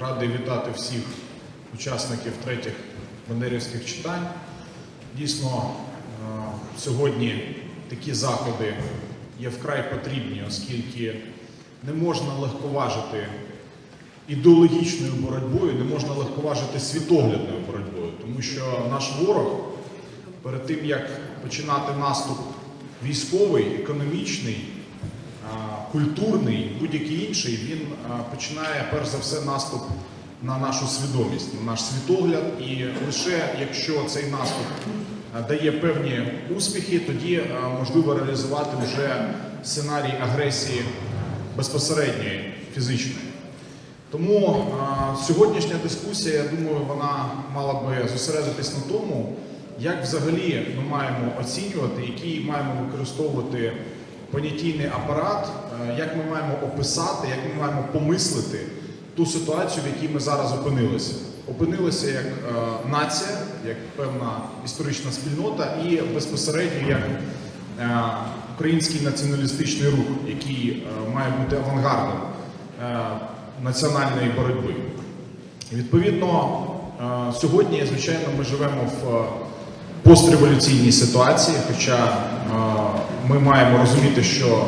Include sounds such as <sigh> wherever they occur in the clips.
радий вітати всіх учасників третіх бандерівських читань. Дійсно, е, сьогодні такі заходи є вкрай потрібні, оскільки не можна легковажити ідеологічною боротьбою, не можна легковажити світоглядною боротьбою, тому що наш ворог перед тим як починати наступ військовий, економічний, культурний, будь-який інший, він починає перш за все наступ на нашу свідомість, на наш світогляд. І лише якщо цей наступ дає певні успіхи, тоді можливо реалізувати вже сценарій агресії безпосередньої фізичної. Тому сьогоднішня дискусія, я думаю, вона мала би зосередитись на тому, як взагалі ми маємо оцінювати, який маємо використовувати понятійний апарат, е, як ми маємо описати, як ми маємо помислити ту ситуацію, в якій ми зараз опинилися. Опинилися як е, нація, як певна історична спільнота, і безпосередньо як е, український націоналістичний рух, який має бути авангардом національної боротьби. Відповідно, сьогодні, звичайно, ми живемо в постреволюційній ситуації, хоча е, ми маємо розуміти, що е,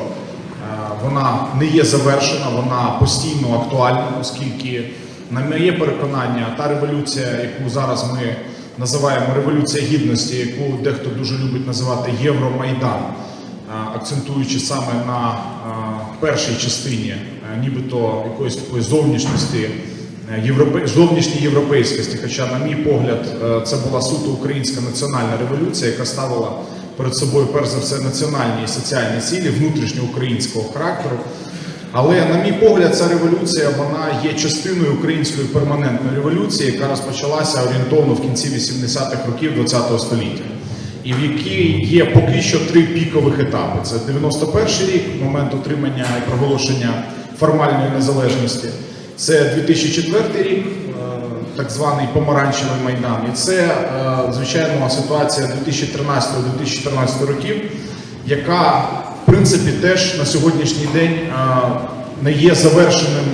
вона не є завершена, вона постійно актуальна, оскільки, на моє переконання, та революція, яку зараз ми називаємо революція гідності, яку дехто дуже любить називати Євромайдан, е, акцентуючи саме на першій частині, нібито якоїсь такої зовнішності. Е, Європе... зовнішньої європейськості, хоча, на мій погляд, е, це була суто українська національна революція, яка ставила перед собою перш за все національні і соціальні цілі внутрішньоукраїнського характеру. Але, на мій погляд, ця революція вона є частиною української перманентної революції, яка розпочалася орієнтовно в кінці 80-х років ХХ століття, і в якій є поки що три пікових етапи: це 91-й рік, момент отримання і проголошення формальної незалежності. Це 2004 рік, е, так званий помаранчевий майдан, і це е, звичайно ситуація 2013-2014 років, яка в принципі теж на сьогоднішній день е, не є завершеним.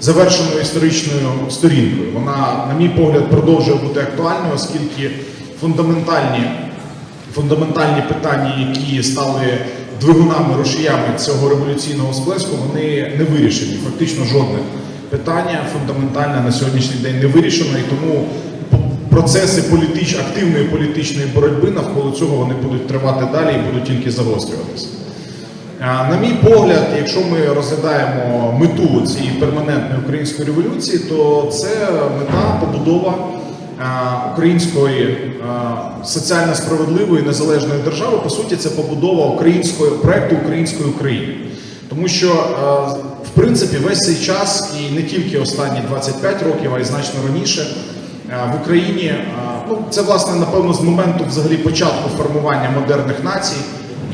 Завершеною історичною сторінкою. Вона, на мій погляд, продовжує бути актуальною, оскільки фундаментальні фундаментальні питання, які стали двигунами, рушіями цього революційного сплеску, вони не вирішені. Фактично жодне питання фундаментальне на сьогоднішній день не вирішено, і тому процеси політич, активної політичної боротьби навколо цього вони будуть тривати далі і будуть тільки загострюватися. На мій погляд, якщо ми розглядаємо мету цієї перманентної української революції, то це мета побудова української соціально справедливої незалежної держави. По суті, це побудова української проекту української України. Тому що, в принципі, весь цей час, і не тільки останні 25 років, а й значно раніше, в Україні, ну це власне напевно з моменту взагалі початку формування модерних націй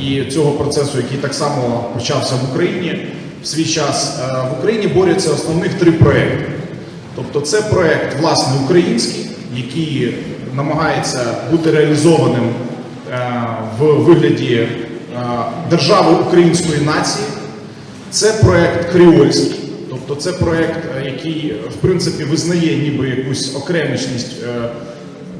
і цього процесу, який так само почався в Україні в свій час, е, в Україні борються основних три проекти. Тобто, це проект власне український, який намагається бути реалізованим е, в вигляді е, держави української нації. Це проект Кріольський, тобто це проект, е, який в принципі визнає ніби якусь окремішність е,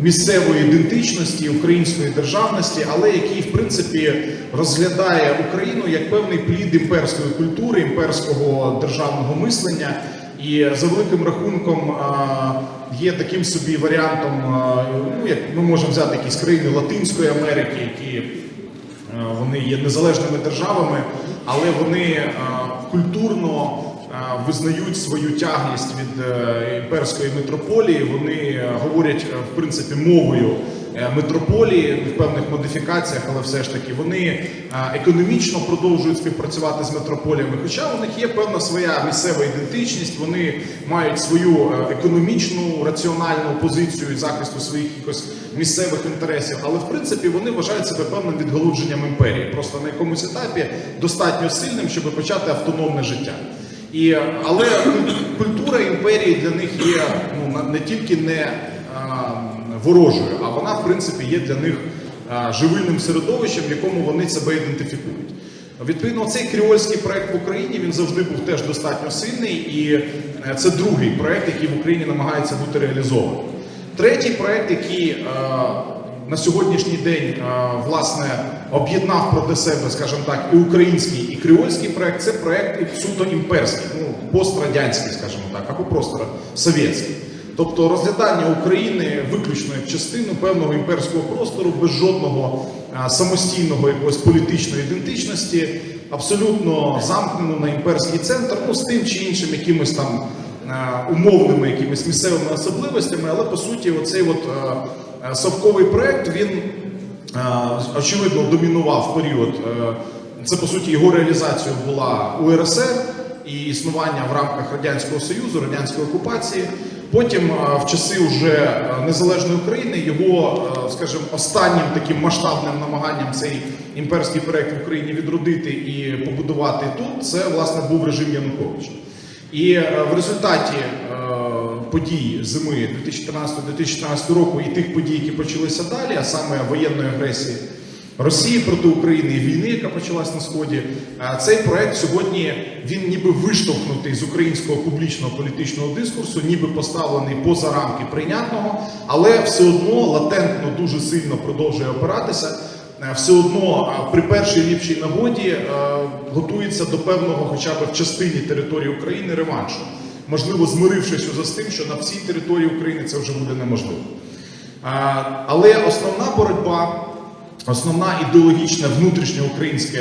місцевої ідентичності, української державності, але який в принципі розглядає Україну як певний плід імперської культури, імперського державного мислення. І за великим рахунком е, є таким собі варіантом, е, ну як ми можемо взяти якісь країни Латинської Америки, які Е, Вони є незалежними державами, але вони е, культурно е, визнають свою тяглість від е, імперської митрополії. Вони е, говорять е, в принципі мовою е, митрополії в певних модифікаціях, але все ж таки вони е, економічно продовжують співпрацювати з митрополіями. Хоча у них є певна своя місцева ідентичність, вони мають свою е, економічну раціональну позицію захисту своїх якось місцевих інтересів, але в принципі вони вважають себе певним відгалудженням імперії, просто на якомусь етапі достатньо сильним, щоб почати автономне життя. І, але культура імперії для них є ну, не тільки не а, ворожою, а вона, в принципі, є для них а, живильним середовищем, в якому вони себе ідентифікують. Відповідно, цей кріольський проект в Україні він завжди був теж достатньо сильний, і е, Це другий проект, який в Україні намагається бути реалізований. Третій проект, який е, на сьогоднішній день е, власне об'єднав проти себе, скажімо так, і український, і креольський проект, це проект суто імперський, ну пострадянський, скажімо так, або просто совєтський. Тобто розглядання України виключно як частину певного імперського простору без жодного а, самостійного якогось політичної ідентичності, абсолютно замкнено на імперський центр, ну з тим чи іншим якимось там умовними якимись місцевими особливостями, але по суті, оцей от а, а, совковий проект він очевидно домінував період. е, Це по суті його реалізація була УРСР і існування в рамках радянського союзу, радянської окупації. Потім е, в часи вже е, незалежної України його, е, скажімо, останнім таким масштабним намаганням цей імперський проект в Україні відродити і побудувати тут, це власне був режим Януковича. І е, в результаті е, подій зими 2013-2014 року і тих подій, які почалися далі, а саме воєнної агресії Росії проти України і війни, яка почалась на сході, е, цей проект сьогодні він ніби виштовхнутий з українського публічного політичного дискурсу, ніби поставлений поза рамки прийнятного, але все одно латентно дуже сильно продовжує опиратися. Е, Все одно при першій ліпшій нагоді е, готується до певного, хоча б в частині території України, реваншу. Можливо, змирившись уже з тим, що на всій території України це вже буде неможливо. Е, Але основна боротьба, основна ідеологічна внутрішня українська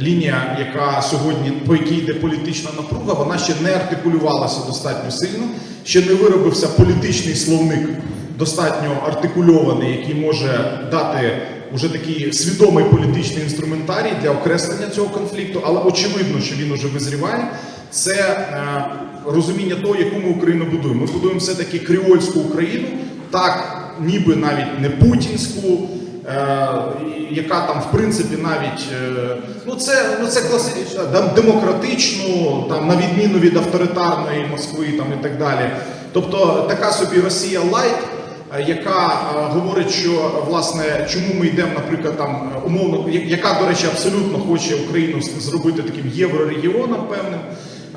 лінія, яка сьогодні по якій йде політична напруга, вона ще не артикулювалася достатньо сильно, ще не виробився політичний словник достатньо артикульований, який може дати уже такий свідомий політичний інструментарій для окреслення цього конфлікту, але очевидно, що він уже визріває. Це е, розуміння того, яку ми Україну будуємо. Ми будуємо все-таки креольську Україну, так ніби навіть не путінську. е, Яка там в принципі навіть е, ну це ну це класична дем- демократичну, там на відміну від авторитарної Москви там і так далі. Тобто така собі Росія лайт, яка е, говорить, що власне чому ми йдемо, наприклад, там е, умовно, яка, до речі, абсолютно хоче Україну зробити таким єврорегіоном певним.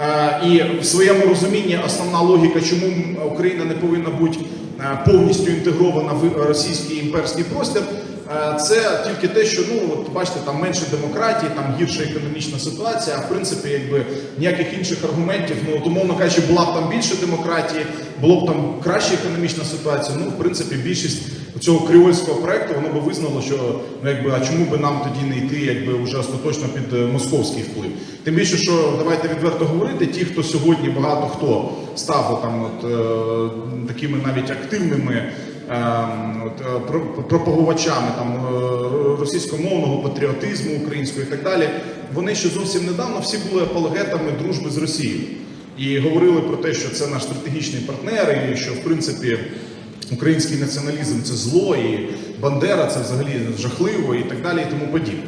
Е, І в своєму розумінні основна логіка, чому Україна не повинна бути е, повністю інтегрована в російський імперський простір. Е, Це тільки те, що ну от бачите, там менше демократії, там гірша економічна ситуація. А в принципі, якби ніяких інших аргументів, ну от, умовно кажучи, була б там більше демократії, було б там краща економічна ситуація. Ну, в принципі, більшість цього креольського проекту воно би визнало, що ну якби а чому би нам тоді не йти, якби вже остаточно під е, московський вплив. Тим більше, що давайте відверто говорити, ті, хто сьогодні багато хто став там от е, такими навіть активними. Ем, е, про- пропагувачами там е, російськомовного патріотизму українського і так далі, вони ще зовсім недавно всі були апологетами дружби з Росією і говорили про те, що це наш стратегічний партнер, і що в принципі український націоналізм це зло, і Бандера це взагалі жахливо, і так далі, і тому подібне.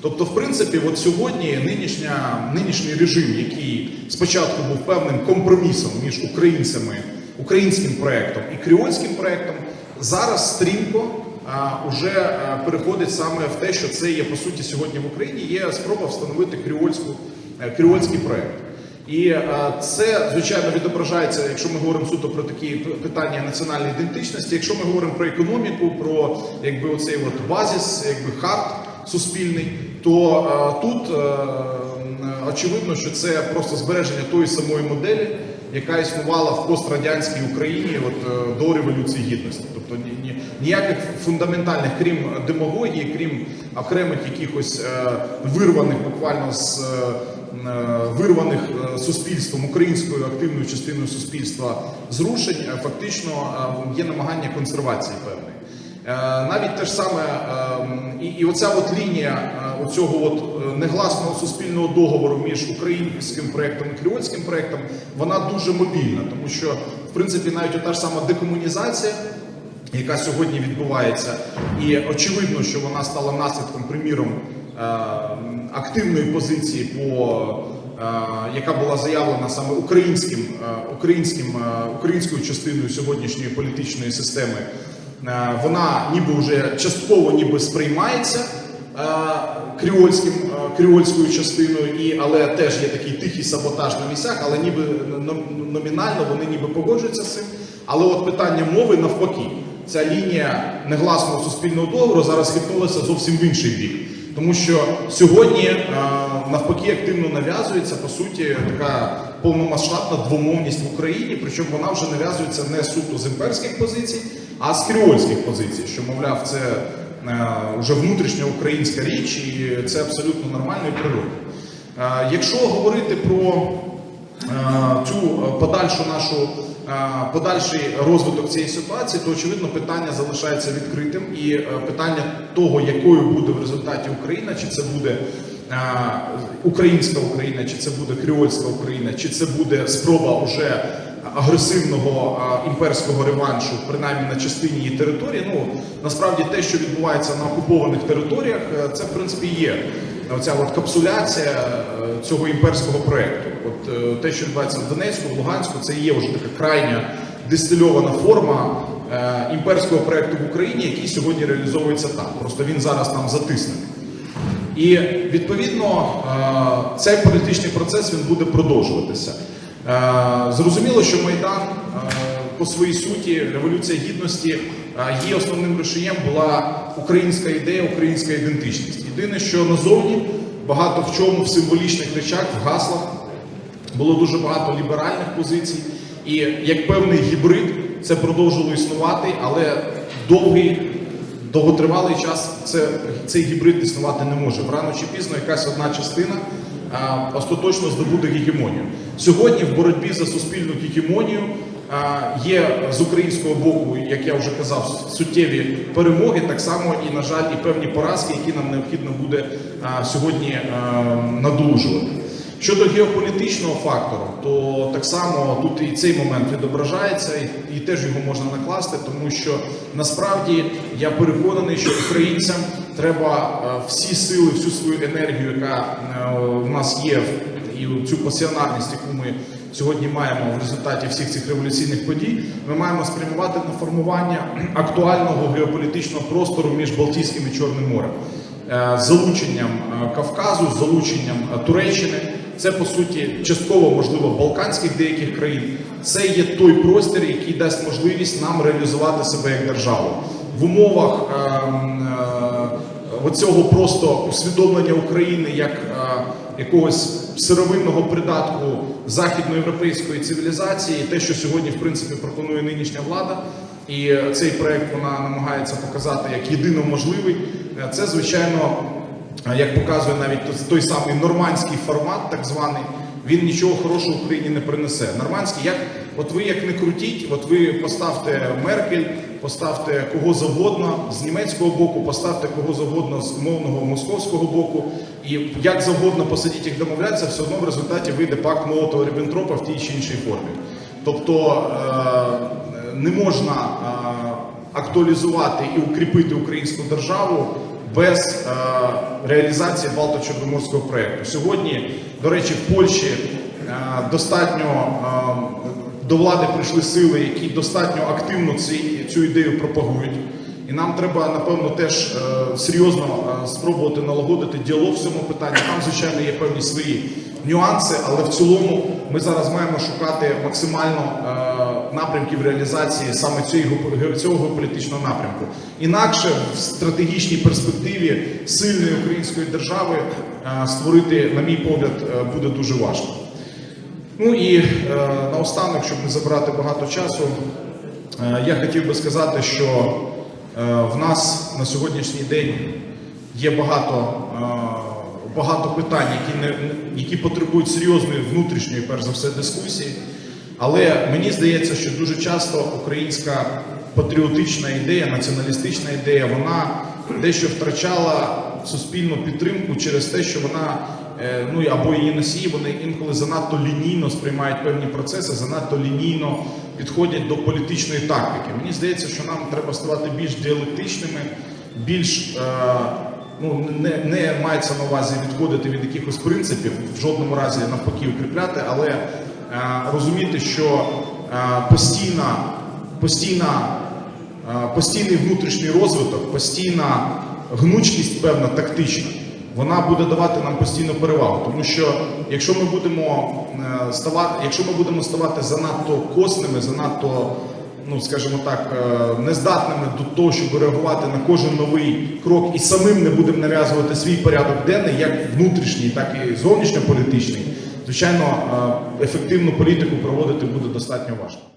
Тобто, в принципі, от сьогодні нинішня, нинішній режим, який спочатку був певним компромісом між українцями, українським проектом і креольським проектом, зараз стрімко уже а, переходить саме в те, що це є по суті сьогодні в Україні. Є спроба встановити креольську, е, креольський проект. І е, це звичайно відображається, якщо ми говоримо суто про такі питання національної ідентичності. Якщо ми говоримо про економіку, про якби оцей от базис, якби хард суспільний, то е, тут е, очевидно, що це просто збереження тої самої моделі, яка існувала в пострадянській Україні от, е, до революції гідності. Тобто ні, ні, ніяких фундаментальних, крім демагогії, крім окремих якихось е, вирваних буквально з. е, вирваних суспільством українською активною частиною суспільства зрушень, фактично є намагання консервації певної. Навіть те ж саме, і, і оця от лінія оцього от негласного суспільного договору між українським проектом і креольським проектом, вона дуже мобільна, тому що в принципі навіть та ж сама декомунізація, яка сьогодні відбувається, і очевидно, що вона стала наслідком, приміром, е, активної позиції, по, е, яка була заявлена саме українським, е, українським, українською частиною сьогоднішньої політичної системи. Вона ніби вже частково ніби сприймається креольським е, кріольською частиною, і, але теж є такий тихий саботаж на місцях, але ніби номінально вони ніби погоджуються з цим. Але от питання мови навпаки. Ця лінія негласного суспільного договору зараз хитнулася зовсім в інший бік. Тому що сьогодні е, навпаки активно нав'язується по суті така повномасштабна двомовність в Україні, причому вона вже нав'язується не суто з імперських позицій, а з кріольських позицій, що мовляв, це вже внутрішня українська річ, і це абсолютно нормально і природно. Е, Якщо говорити про е, цю е, подальшу нашу е, подальший розвиток цієї ситуації, то очевидно питання залишається відкритим, і е, питання того, якою буде в результаті Україна, чи це буде е, українська Україна, чи це буде кріольська Україна, чи це буде спроба уже агресивного імперського реваншу, принаймні на частині її території. Ну насправді те, що відбувається на окупованих територіях, е, це в принципі є оця от капсуляція е, цього імперського проекту. От е, те, що відбувається в Донецьку, в Луганську, це є вже така крайня дистильована форма імперського проекту в Україні, який сьогодні реалізовується там. Просто він зараз там затиснений. І відповідно цей політичний процес він буде продовжуватися. Е, Зрозуміло, що Майдан е, по своїй суті, революція гідності, е, її основним рушієм була українська ідея, українська ідентичність. Єдине, що назовні багато в чому в символічних речах, в гаслах було дуже багато ліберальних позицій, і як певний гібрид це продовжило існувати, але довгий, довготривалий час це, цей гібрид існувати не може. Рано чи пізно якась одна частина остаточно здобуде гегемонію. Сьогодні в боротьбі за суспільну гегемонію є з українського боку, як я вже казав, суттєві перемоги, так само і, на жаль, і певні поразки, які нам необхідно буде сьогодні надолужувати. Щодо геополітичного фактору, то так само тут і цей момент відображається, і, і теж його можна накласти, тому що насправді я переконаний, що українцям треба е, всі сили, всю свою енергію, яка е, в нас є, і цю пасіонарність, яку ми сьогодні маємо в результаті всіх цих революційних подій, ми маємо спрямувати на формування <clears throat> актуального геополітичного простору між Балтійським і Чорним морем. Е, залученням е, Кавказу, залученням е, Туреччини. Це по суті частково можливо балканських деяких країн. Це є той простір, який дасть можливість нам реалізувати себе як державу в умовах ем, е, оцього просто усвідомлення України як е, якогось сировинного придатку західноєвропейської цивілізації, те, що сьогодні в принципі пропонує нинішня влада. І е, цей проект вона намагається показати як єдино можливий. Е, Це звичайно, е, як показує навіть той самий нормандський формат, так званий. Він нічого хорошого Україні не принесе. Нормандський, як от ви як не крутіть, от ви поставте Меркель, поставте кого завгодно з німецького боку, поставте кого завгодно з умовного московського боку, і як завгодно посадіть їх домовлятися, все одно в результаті вийде пакт молотова ріббентропа в тій чи іншій формі. Тобто е, не можна е, актуалізувати і укріпити українську державу без е, реалізації Балто-Чорноморського проєкту. Сьогодні, до речі, в Польщі достатньо до влади прийшли сили, які достатньо активно ці, цю ідею пропагують. І нам треба, напевно, теж е, серйозно е, спробувати налагодити діалог в цьому питанні. Там, звичайно, є певні свої нюанси, але в цілому ми зараз маємо шукати максимально е, напрямків реалізації саме цього, цього політичного напрямку. Інакше в стратегічній перспективі сильної української держави е, створити, на мій погляд, е, буде дуже важко. Ну і е, наостанок, щоб не забрати багато часу, е, я хотів би сказати, що е, в нас на сьогоднішній день є багато, багато питань, які, не, які потребують серйозної внутрішньої, перш за все, дискусії. Але мені здається, що дуже часто українська патріотична ідея, націоналістична ідея, вона дещо втрачала суспільну підтримку через те, що вона ну або її носії, вони інколи занадто лінійно сприймають певні процеси, занадто лінійно підходять до політичної тактики. Мені здається, що нам треба ставати більш діалектичними, більш е, ну не, не мається на увазі відходити від якихось принципів, в жодному разі навпаки укріпляти, але е, розуміти, що е, постійна, постійна, е, постійний внутрішній розвиток, постійна гнучкість, певна тактична, вона буде давати нам постійну перевагу. Тому що якщо ми будемо е, ставати, якщо ми будемо ставати занадто косними, занадто, ну скажімо так, е, нездатними до того, щоб реагувати на кожен новий крок і самим не будемо нав'язувати свій порядок денний, як внутрішній, так і зовнішньополітичний, звичайно, е, ефективну політику проводити буде достатньо важко.